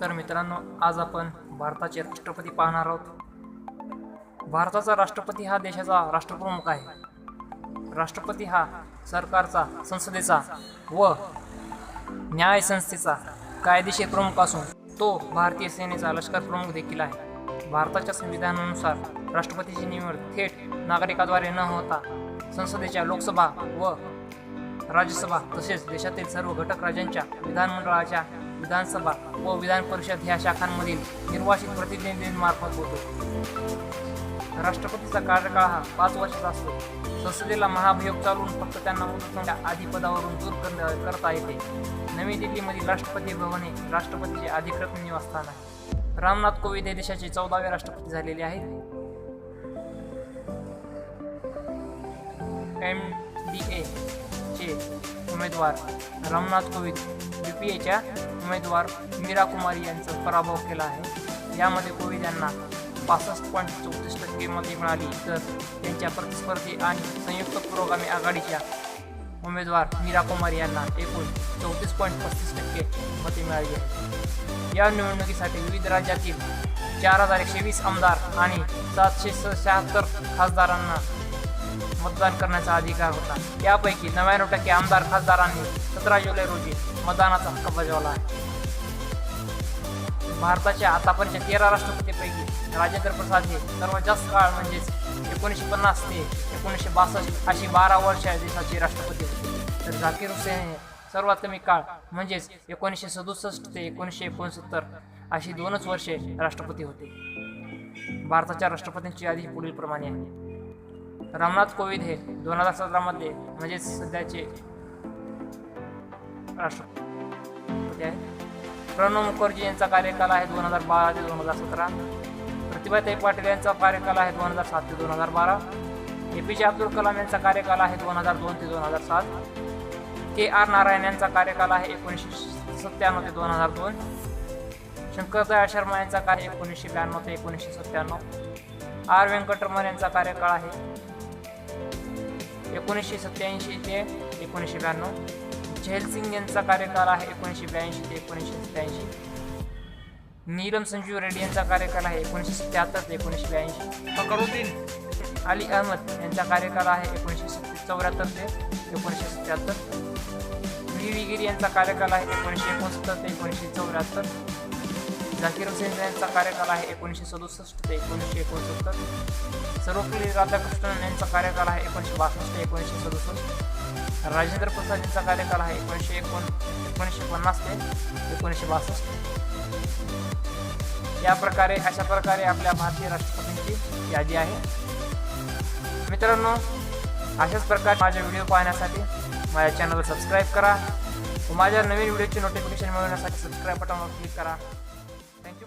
तर मित्रांनो आज आपण भारताचे राष्ट्रपती पाहणार आहोत. भारताचा राष्ट्रपती हा देशाचा राष्ट्रप्रमुख आहे. राष्ट्रपती हा सरकारचा संसदेचा व न्याय संस्थेचा कायदेशीर प्रमुख असून तो भारतीय सेनेचा लष्कर प्रमुख देखील आहे. भारताच्या संविधानानुसार राष्ट्रपतीची निवड थेट नागरिकाद्वारे न होता संसदेच्या लोकसभा व राज्यसभा तसेच देशातील सर्व घटक राज्यांच्या विधानमंडळाच्या विधानसभा व विधान परिषद ह्या शाखांमधील निर्वाचित प्रतिनिधींमार्फत होतो. राष्ट्रपतीचा कार्यकाळ हा पाच वर्षाचा असतो. संसदेला महाभियोग चालवून फक्त त्यांना मुदतच्या आधी पदावरून दूर करता येते. नवी दिल्लीमधील राष्ट्रपती भवन हे राष्ट्रपतीचे अधिकृत निवासस्थान आहे. रामनाथ कोविंद हे देशाचे चौदावे राष्ट्रपती झालेले आहेत. एम डी ए चे उमेदवार रामनाथ कोविंद यू पी एच्या उमेदवार मीरा कुमारी यांचा पराभव केला आहे. यामध्ये कोविंद यांना पासष्ट पॉईंट चौतीस टक्के मते मिळाली. तर त्यांच्या प्रतिस्पर्धी आणि संयुक्त पुरोगामी आघाडीच्या उमेदवार मीरा कुमारी यांना एकूण चौतीस पॉईंट पस्तीस टक्के मते मिळाली आहेत. या निवडणुकीसाठी विविध राज्यातील चार हजार एकशे वीस आमदार आणि सातशे शहात्तर खासदारांना मतदान करण्याचा अधिकार होता. यापैकी नव्याण्णव टक्के आमदार खासदारांनी सतरा जुलै रोजी मतदानाचा हक्क बजावला. आहे भारताच्या आतापर्यंत तेरा राष्ट्रपतीपैकी राजेंद्र प्रसाद हे सर्वात जास्त काळ म्हणजेच एकोणीसशे पन्नास ते एकोणीसशे बासष्ट अशी बारा वर्ष देशाचे राष्ट्रपती होते. तर झाकीर हुसेन हे सर्वात कमी काळ म्हणजेच एकोणीसशे सदुसष्ट ते एकोणीसशे एकोणसत्तर अशी दोनच वर्षे राष्ट्रपती होते. भारताच्या राष्ट्रपतींची यादी पुढीलप्रमाणे आहे. रामनाथ कोविंद हे दोन हजार सतरामध्ये म्हणजेच सध्याचे राष्ट्रपती आहेत. प्रणव मुखर्जी यांचा कार्यकाल आहे दोन हजार बारा ते दोन हजार सतरा. प्रतिभाताई पाटील यांचा कार्यकाल आहे दोन हजार सात ते दोन हजार बारा. ए पी जे अब्दुल कलाम यांचा कार्यकाल आहे दोन हजार दोन ते दोन हजार सात. के आर नारायण यांचा कार्यकाल आहे एकोणीसशे सत्त्याण्णव ते दोन हजार दोन. शंकरदयाळ शर्मा यांचा कार्य एकोणीसशे ब्याण्णव ते एकोणीसशे सत्त्याण्णव. आर व्यंकटरमण यांचा कार्यकाळ आहे एकोणीसशे सत्याऐंशी ते एकोणीसशे ब्याण्णव. झैल यांचा कार्यकाल आहे एकोणीसशे ब्याऐंशी ते एकोणीसशे सत्याऐंशी नीलम संजीव रेड्डी यांचा कार्यकाल आहे एकोणीसशे सत्याहत्तर ते एकोणीसशे ब्याऐंशी. फकरुद्दीन अली अहमद यांचा कार्यकाल आहे एकोणीसशे सत्ते चौऱ्याहत्तर ते एकोणीसशे सत्याहत्तर व्ही व्ही गिरी यांचा कार्यकाल आहे एकोणीसशे एकोणसत्तर ते एकोणीसशे चौऱ्याहत्तर. झाकीर हुसेन यांचा कार्यकाल आहे एकोणीसशे सदुसष्ट ते एकोणीसशे एकोणसत्तर. सर्वपल्ली राधाकृष्णन यांचा कार्यकाल आहे एकोणीसशे बासष्ट ते एकोणीसशे सदुसष्ट. राजेंद्र प्रसाद यांचा कार्यकाल आहे एकोणीसशे एकोण एकोणीसशे पन्नास ते एकोणीसशे बासष्ट. या प्रकारे अशा प्रकारे आपल्या भारतीय राष्ट्रपतींची यादी आहे. मित्रांनो अशाच प्रकारे माझे व्हिडिओ पाहण्यासाठी माझ्या चॅनलला सबस्क्राईब करा माझ्या नवीन व्हिडिओची नोटिफिकेशन मिळवण्यासाठी सबस्क्राईब बटनवर क्लिक करा.